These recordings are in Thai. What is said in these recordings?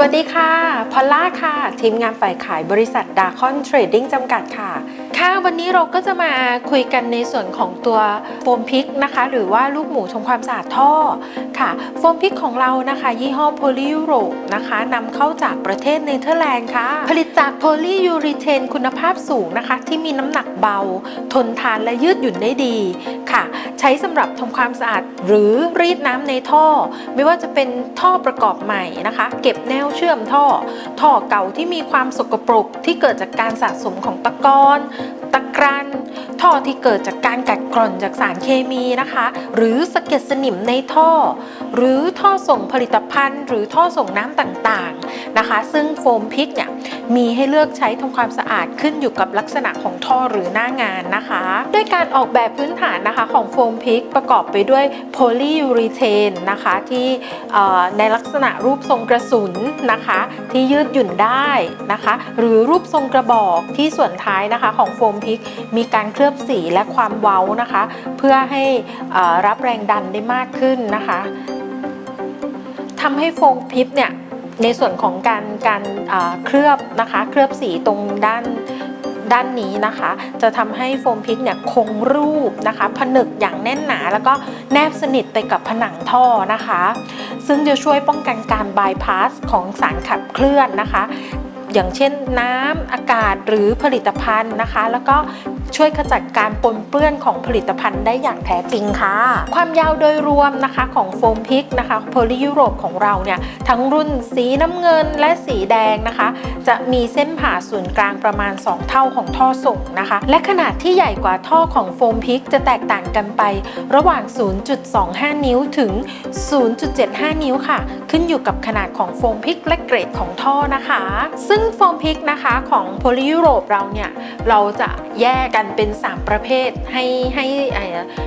วัสดีค่ะ พอลล่าค่ะ ทีมงานฝ่ายขายบริษัทดาคอนเทรดดิ้งจำกัดค่ะค่ะวันนี้เราก็จะมาคุยกันในส่วนของตัวโฟมพิกนะคะ หรือว่าลูกหมูทำความสะอาดท่อค่ะโฟมพิกของเรานะคะ ยี่ห้อโพลียูโรนะคะนำเข้าจากประเทศเนเธอร์แลนด์ค่ะ ผลิตจากโพลียูริเทนคุณภาพสูงนะคะ ที่มีน้ำหนักเบา ทนทานและยืดหยุ่นได้ดีค่ะ ใช้สำหรับทำความสะอาดหรือรีดน้ำในท่อ ไม่ว่าจะเป็นท่อประกอบใหม่นะคะ เก็บแนวเชื่อมท่อ ท่อเก่าที่มีความสกปรกที่เกิดจากการสะสมของตะกอนตะกรันท่อที่เกิดจากการกัดกร่อนจากสารเคมีนะคะ หรือสะเก็ดสนิมในท่อ หรือท่อส่งผลิตภัณฑ์ หรือท่อส่งน้ำต่างๆนะคะ ซึ่งโฟมพิกเนี่ย มีให้เลือกใช้ทำความสะอาดขึ้นอยู่กับลักษณะของท่อหรือหน้างานนะคะด้วยการออกแบบพื้นฐานนะคะของโฟมพิกประกอบไปด้วยโพลียูริเทนนะคะที่ในลักษณะรูปทรงกระสุนนะคะ ที่ยืดหยุ่นได้นะคะ หรือรูปทรงกระบอกที่ส่วนท้ายนะคะของโฟมพิกมีการเคลือบสีและความเว้านะคะ เพื่อให้รับแรงดันได้มากขึ้นนะคะทำให้โฟมพิกเนี่ย ในส่วนของการการเคลือบนะคะเคลือบสีตรงด้านด้านนี้นะคะ จะทำให้โฟมพิกเนี่ยคงรูปนะคะ ผนึกอย่างแน่นหนา แล้วก็แนบสนิทไปกับผนังท่อนะคะ ซึ่งจะช่วยป้องกันการบายพาสของสารขับเคลื่อนนะคะ อย่างเช่นน้ำอากาศหรือผลิตภัณฑ์นะคะ แล้วก็ช่วยขจัดการปนเปื้อนของผลิตภัณฑ์ได้อย่างแท้จริงค่ะ ความยาวโดยรวมนะคะของโฟมพิกนะคะโพลียุโรปของเราเนี่ยทั้งรุ่นสีน้ำเงินและสีแดงนะคะ จะมีเส้นผ่าศูนย์กลางประมาณ 2 เท่าของท่อส่งนะคะ และขนาดที่ใหญ่กว่าท่อของโฟมพิกจะแตกต่างกันไป ระหว่าง 0.25 นิ้วถึง 0.75 นิ้วค่ะ ขึ้นอยู่กับขนาดของโฟมพิกและเกรดของท่อนะคะ ซึ่งโฟมพิกนะคะของโพลียุโรปเราเนี่ยเราจะแยกกันเป็น 3 ประเภทให้ให้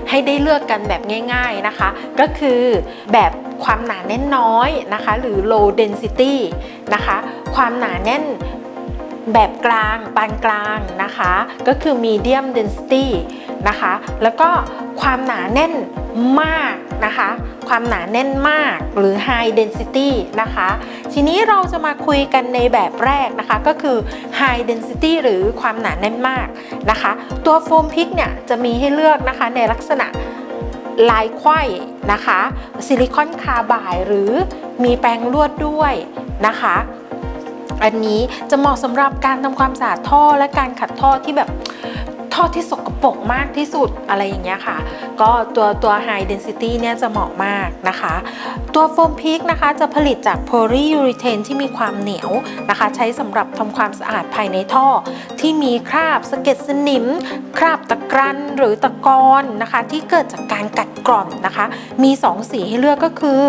ให้ได้เลือกกันแบบง่ายๆนะคะ ก็คือแบบความหนาแน่นน้อยนะคะ หรือ low density นะคะ ความหนาแน่นแบบกลางปานกลางนะคะ ก็คือ medium density นะคะ แล้วก็ความหนาแน่นมากนะคะ ความหนาแน่นมากหรือ high density นะคะ ทีนี้เราจะมาคุยกันในแบบแรกนะคะ ก็คือ high density หรือความหนาแน่นมากนะคะ ตัวโฟมพิกเนี่ยจะมีให้เลือกนะคะในลักษณะลายไขว้นะคะซิลิคอนคาร์บายหรือมีแปรงลวดด้วยนะคะ อันนี้จะเหมาะสำหรับการทำความสะอาดท่อและการขัดท่อที่แบบท่อที่สก ปรกมากที่สุดอะไรอย่างเงี้ยค่ะ ก็ตัวตัว high density เนี่ยจะเหมาะมากนะคะ ตัวโฟมพิกนะคะจะผลิตจากโพลียูริเทนที่มีความเหนียวนะคะ ใช้สำหรับทำความสะอาดภายในท่อ ที่มีคราบสะเก็ดสนิม คราบตะกรันหรือตะกอนนะคะ ที่เกิดจากการกัดกร่อนนะคะ มี 2 สีให้เลือกก็คือ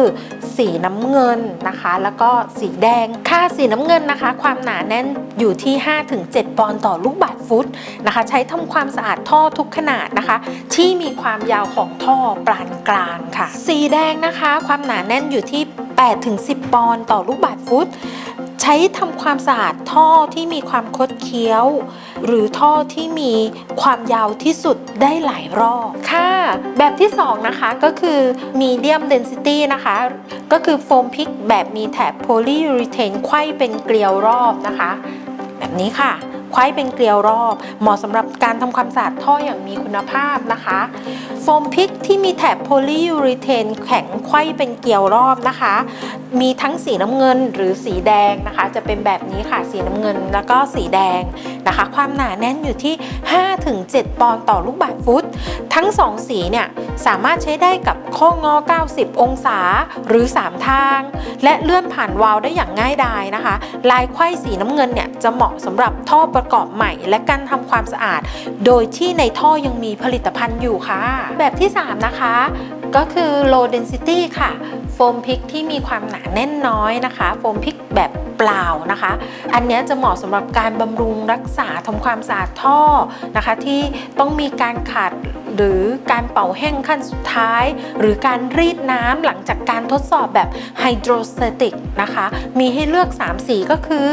สีน้ำเงินนะคะ แล้วก็สีแดงค่าสีน้ำเงินนะคะ ความหนาแน่นอยู่ที่ 5-7 ปอนด์ต่อลูกบาศก์ฟุตนะคะ ใช้ทำความสะอาดท่อทุกขนาดนะคะ ที่มีความยาวของท่อปานกลางค่ะ สีแดงนะคะ ความหนาแน่นอยู่ที่8-10 ปอนด์ต่อลูกบาศก์ฟุต ใช้ทำความสะอาดท่อที่มีความคดเคี้ยว หรือท่อที่มีความยาวที่สุดได้หลายรอบค่ะ แบบที่2นะคะก็คือ medium density นะคะ ก็คือโฟมพิกแบบมีแถบโพลียูริเทนไขว้เป็นเกลียวรอบนะคะ แบบนี้ค่ะ ไขว้เป็นเกลียวรอบ เหมาะสำหรับการทำความสะอาดท่ออย่างมีคุณภาพนะคะ โฟมพิกที่มีแถบโพลียูริเทนแข็งไขว้เป็นเกลียวรอบนะคะ มีทั้งสีน้ำเงินหรือสีแดงนะคะ จะเป็นแบบนี้ค่ะสีน้ำเงินแล้วก็สีแดง นะคะ ความหนาแน่นอยู่ที่ 5-7 ปอนด์ต่อลูกบาศก์ฟุต ทั้ง 2 สีเนี่ยสามารถใช้ได้กับข้องอ 90 องศาหรือ 3 ทาง และเลื่อนผ่านวาล์วได้อย่างง่ายดายนะคะ ลายไข้สีน้ำเงินเนี่ยจะเหมาะสำหรับท่อประกอบใหม่ และการทำความสะอาด โดยที่ในท่อยังมีผลิตภัณฑ์อยู่ค่ะ แบบที่ 3 นะคะ ก็คือ low density ค่ะ โฟมพิกที่มีความหนาแน่นน้อยนะคะ โฟมพิกแบบเปล่านะคะ อันนี้จะเหมาะสำหรับการบำรุงรักษาทำความสะอาดท่อนะคะ ที่ต้องมีการขัดหรือการเป่าแห้งขั้นสุดท้าย หรือการรีดน้ำหลังจากการทดสอบแบบไฮโดรสเตติกนะคะ มีให้เลือก 3 สีก็คือ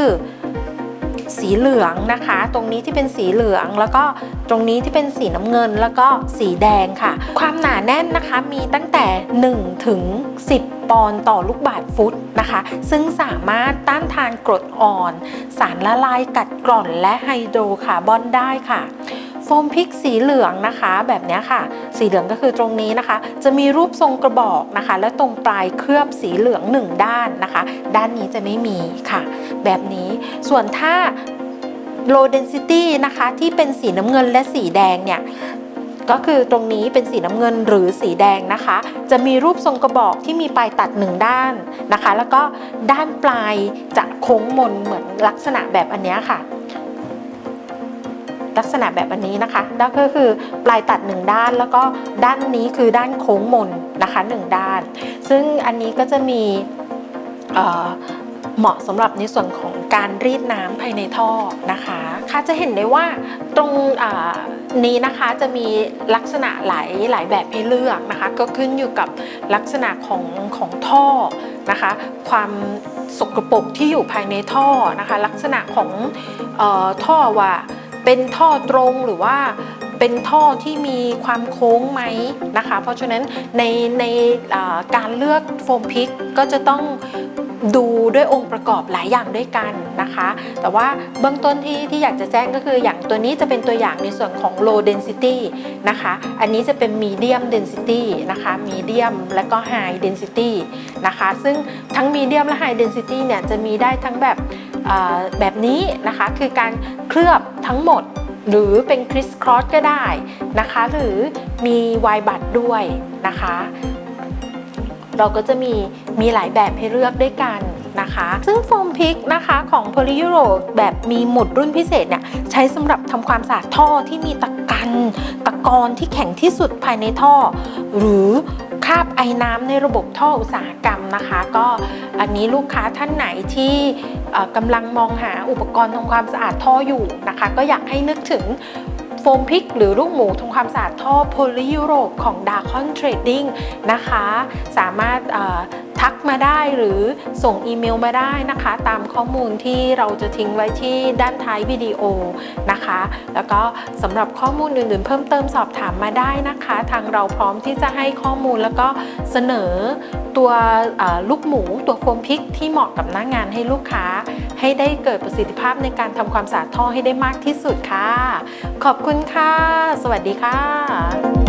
สีเหลืองนะคะ ตรงนี้ที่เป็นสีเหลืองแล้วก็ตรงนี้ที่เป็นสีน้ำเงินแล้วก็สีแดงค่ะ ความหนาแน่นนะคะมีตั้งแต่ 1 ถึง 10 ปอนด์ต่อลูกบาศก์ฟุตนะคะ ซึ่งสามารถต้านทานกรดอ่อน สารละลายกัดกร่อนและไฮโดรคาร์บอนได้ค่ะ โฟมพิกสีเหลืองนะคะแบบนี้ค่ะ สีเหลืองก็คือตรงนี้นะคะ จะมีรูปทรงกระบอกนะคะ และตรงปลายเคลือบสีเหลืองหนึ่งด้านนะคะ ด้านนี้จะไม่มีค่ะ แบบนี้ส่วนถ้า low density นะคะที่เป็นสีน้ำเงินและสีแดงเนี่ยก็คือตรงนี้เป็นสีน้ำเงินหรือสีแดงนะคะ จะมีรูปทรงกระบอกที่มีปลายตัดหนึ่งด้านนะคะ แล้วก็ด้านปลายจะโค้งมนเหมือนลักษณะแบบอันเนี้ยค่ะ ลักษณะแบบอันนี้นะคะแล้วก็คือปลายตัดหนึ่งด้านแล้วก็ด้านนี้คือด้านโค้งมนนะคะหนึ่งด้าน ซึ่งอันนี้ก็จะมีเเหมาะสำหรับในส่วนของการรีดน้ำภายในท่อนะคะค่ะจะเห็นได้ว่าตรงนี้นะคะจะมีลักษณะหลายหลายแบบให้เลือกนะคะ ก็ขึ้นอยู่กับลักษณะของของท่อนะคะ ความสกปรกที่อยู่ภายในท่อนะคะ ลักษณะของออท่อว่า เป็นท่อตรงหรือว่าเป็นท่อที่มีความโค้งไหมนะคะ เพราะฉะนั้นในในการเลือกโฟมพิกก็จะต้องดูด้วยองค์ประกอบหลายอย่างด้วยกันนะคะ แต่ว่าเบื้องต้นที่ที่อยากจะแจ้งก็คืออย่างตัวนี้จะเป็นตัวอย่างในส่วนของ low density นะคะ อันนี้จะเป็น medium density นะคะ medium และก็ high density นะคะ ซึ่งทั้ง medium และ high density เนี่ยจะมีได้ทั้งแบบ แบบนี้นะคะคือการเคลือบทั้งหมด หรือเป็นคริสครอสก็ได้นะคะ หรือมีวายบัตด้วยนะคะ เราก็จะมีมีหลายแบบให้เลือกด้วยกันนะคะซึ่งโฟมพิกนะคะของ p o l y e u r o แบบมีหมุดรุ่นพิเศษเนี่ยใช้สำหรับทำความสะอาดท่อที่มีตะกัน ตะกอนที่แข็งที่สุดภายในท่อ หรือาพไอน้ำในระบบท่ออุตสาหกรรมนะคะ ก็อันนี้ลูกค้าท่านไหนที่กำลังมองหาอุปกรณ์ทำความสะอาดท่ออยู่นะคะ ก็อยากให้นึกถึงโฟมพิกหรือลูกหมูทำความสะอาดท่อโพลียุโรปของดาคอนเทรดดิ้งนะคะ สามารถ ทักมาได้หรือส่งอีเมลมาได้นะคะ ตามข้อมูลที่เราจะทิ้งไว้ที่ด้านท้ายวิดีโอนะคะ แล้วก็สำหรับข้อมูลอื่นๆ เพิ่มเติมสอบถามมาได้นะคะ ทางเราพร้อมที่จะให้ข้อมูลแล้วก็เสนอตัวลูกหมูตัวโฟมพิกที่เหมาะกับหน้างงานให้ลูกค้า ให้ได้เกิดประสิทธิภาพในการทำความสะอาดท่อให้ได้มากที่สุดค่ะ ขอบคุณค่ะ สวัสดีค่ะ